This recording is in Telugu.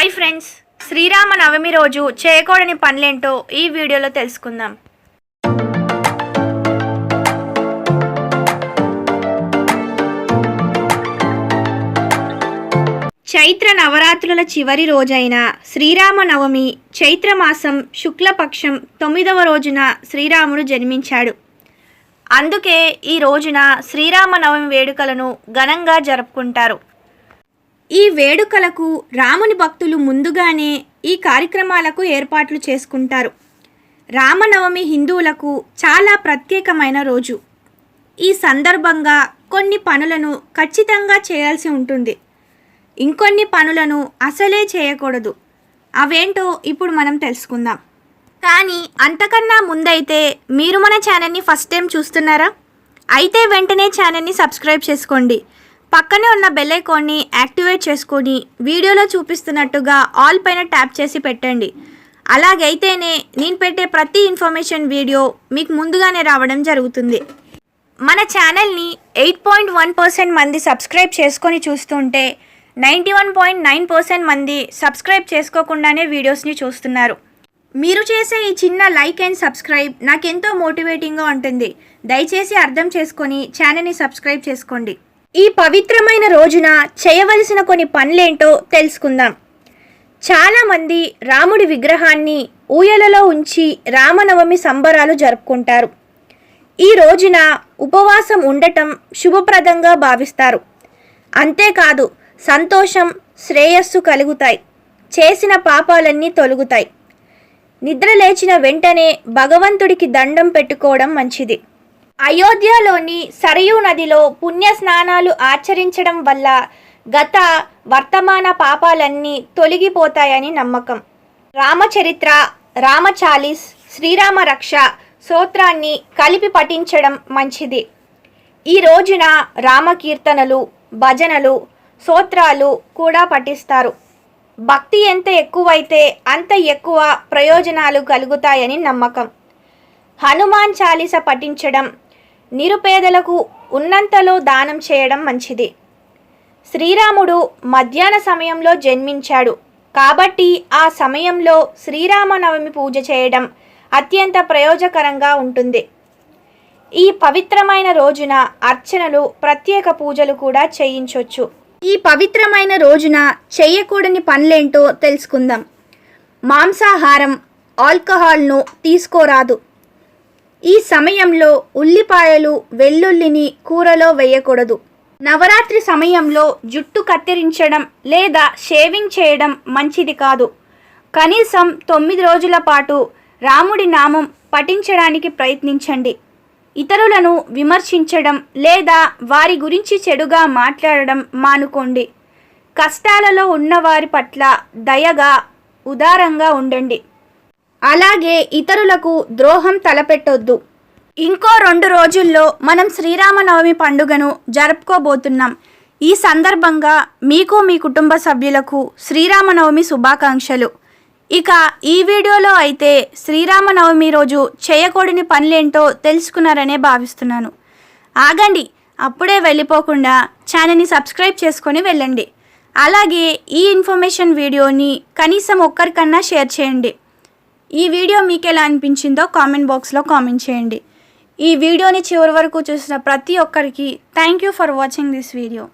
హాయ్ ఫ్రెండ్స్ శ్రీరామ నవమి రోజు చేయకూడని పనులేంటో ఈ వీడియోలో తెలుసుకుందాం. చైత్ర నవరాత్రుల చివరి రోజైన శ్రీరామ నవమి చైత్రమాసం శుక్లపక్షం తొమ్మిదవ రోజున శ్రీరాముడు జన్మించాడు. అందుకే ఈ రోజున శ్రీరామ నవమి వేడుకలను ఘనంగా జరుపుకుంటారు. ఈ వేడుకలకు రాముని భక్తులు ముందుగానే ఈ కార్యక్రమాలకు ఏర్పాట్లు చేసుకుంటారు. రామనవమి హిందువులకు చాలా ప్రత్యేకమైన రోజు. ఈ సందర్భంగా కొన్ని పనులను ఖచ్చితంగా చేయాల్సి ఉంటుంది. ఇంకొన్ని పనులను అసలే చేయకూడదు. అవేంటో ఇప్పుడు మనం తెలుసుకుందాం. కానీ అంతకన్నా ముందైతే మీరు మన ఛానల్ని ఫస్ట్ టైం చూస్తున్నారా? అయితే వెంటనే ఛానల్ని సబ్స్క్రైబ్ చేసుకోండి. పక్కనే ఉన్న బెల్ ఐకాన్ని యాక్టివేట్ చేసుకొని వీడియోలో చూపిస్తున్నట్టుగా ఆల్ పైన ట్యాప్ చేసి పెట్టండి. అలాగైతేనే నేను పెట్టే ప్రతి ఇన్ఫర్మేషన్ వీడియో మీకు ముందుగానే రావడం జరుగుతుంది. మన ఛానల్ని ఎయిట్ పాయింట్ వన్ పర్సెంట్ మంది సబ్స్క్రైబ్ చేసుకొని చూస్తుంటే ninety one point nine percent మంది సబ్స్క్రైబ్ చేసుకోకుండానే వీడియోస్ని చూస్తున్నారు. మీరు చేసే ఈ చిన్న లైక్ అండ్ సబ్స్క్రైబ్ నాకెంతో మోటివేటింగ్గా ఉంటుంది. దయచేసి అర్థం చేసుకొని ఛానల్ని సబ్స్క్రైబ్ చేసుకోండి. ఈ పవిత్రమైన రోజున చేయవలసిన కొన్ని పనులేంటో తెలుసుకుందాం. చాలామంది రాముడి విగ్రహాన్ని ఊయలలో ఉంచి రామనవమి సంబరాలు జరుపుకుంటారు. ఈ రోజున ఉపవాసం ఉండటం శుభప్రదంగా భావిస్తారు. అంతేకాదు సంతోషం శ్రేయస్సు కలుగుతాయి. చేసిన పాపాలన్నీ తొలుగుతాయి. నిద్ర లేచిన వెంటనే భగవంతుడికి దండం పెట్టుకోవడం మంచిది. అయోధ్యలోని సరయూ నదిలో పుణ్య స్నానాలు ఆచరించడం వల్ల గత వర్తమాన పాపాలన్నీ తొలగిపోతాయని నమ్మకం. రామచరిత్ర రామచాలీస్ శ్రీరామ రక్ష స్తోత్రాన్ని కలిపి పఠించడం మంచిది. ఈ రోజున రామకీర్తనలు భజనలు స్తోత్రాలు కూడా పఠిస్తారు. భక్తి ఎంత ఎక్కువైతే అంత ఎక్కువ ప్రయోజనాలు కలుగుతాయని నమ్మకం. హనుమాన్ చాలీస పఠించడం నిరుపేదలకు ఉన్నంతలో దానం చేయడం మంచిది. శ్రీరాముడు మధ్యాహ్న సమయంలో జన్మించాడు. కాబట్టి ఆ సమయంలో శ్రీరామనవమి పూజ చేయడం అత్యంత ప్రయోజకరంగా ఉంటుంది. ఈ పవిత్రమైన రోజున అర్చనలు ప్రత్యేక పూజలు కూడా చేయించవచ్చు ఈ పవిత్రమైన రోజున చేయకూడని పనులేంటో తెలుసుకుందాం. మాంసాహారం ఆల్కహాల్ను తీసుకోరాదు. ఈ సమయంలో ఉల్లిపాయలు వెల్లుల్లిని కూరలో వేయకూడదు. నవరాత్రి సమయంలో జుట్టు కత్తిరించడం లేదా షేవింగ్ చేయడం మంచిది కాదు. కనీసం తొమ్మిది రోజుల పాటు రాముడి నామం పఠించడానికి ప్రయత్నించండి. ఇతరులను విమర్శించడం లేదా వారి గురించి చెడుగా మాట్లాడడం మానుకోండి. కష్టాలలో ఉన్నవారి పట్ల దయగా ఉదారంగా ఉండండి. అలాగే ఇతరులకు ద్రోహం తలపెట్టొద్దు. ఇంకో రెండు రోజుల్లో మనం శ్రీరామనవమి పండుగను జరుపుకోబోతున్నాం. ఈ సందర్భంగా మీకు మీ కుటుంబ సభ్యులకు శ్రీరామనవమి శుభాకాంక్షలు. ఇక ఈ వీడియోలో అయితే శ్రీరామనవమి రోజు చేయకూడని పనులేంటో తెలుసుకున్నారనే భావిస్తున్నాను. ఆగండి అప్పుడే వెళ్ళిపోకుండా ఛానల్ని సబ్స్క్రైబ్ చేసుకొని వెళ్ళండి. అలాగే ఈ ఇన్ఫర్మేషన్ వీడియోని కనీసం ఒక్కరికన్నా షేర్ చేయండి. ఈ వీడియో మీకు ఎలా అనిపించిందో కామెంట్ బాక్స్లో కామెంట్ చేయండి. ఈ వీడియోని చివరి వరకు చూసిన ప్రతి ఒక్కరికి thank you for watching this video.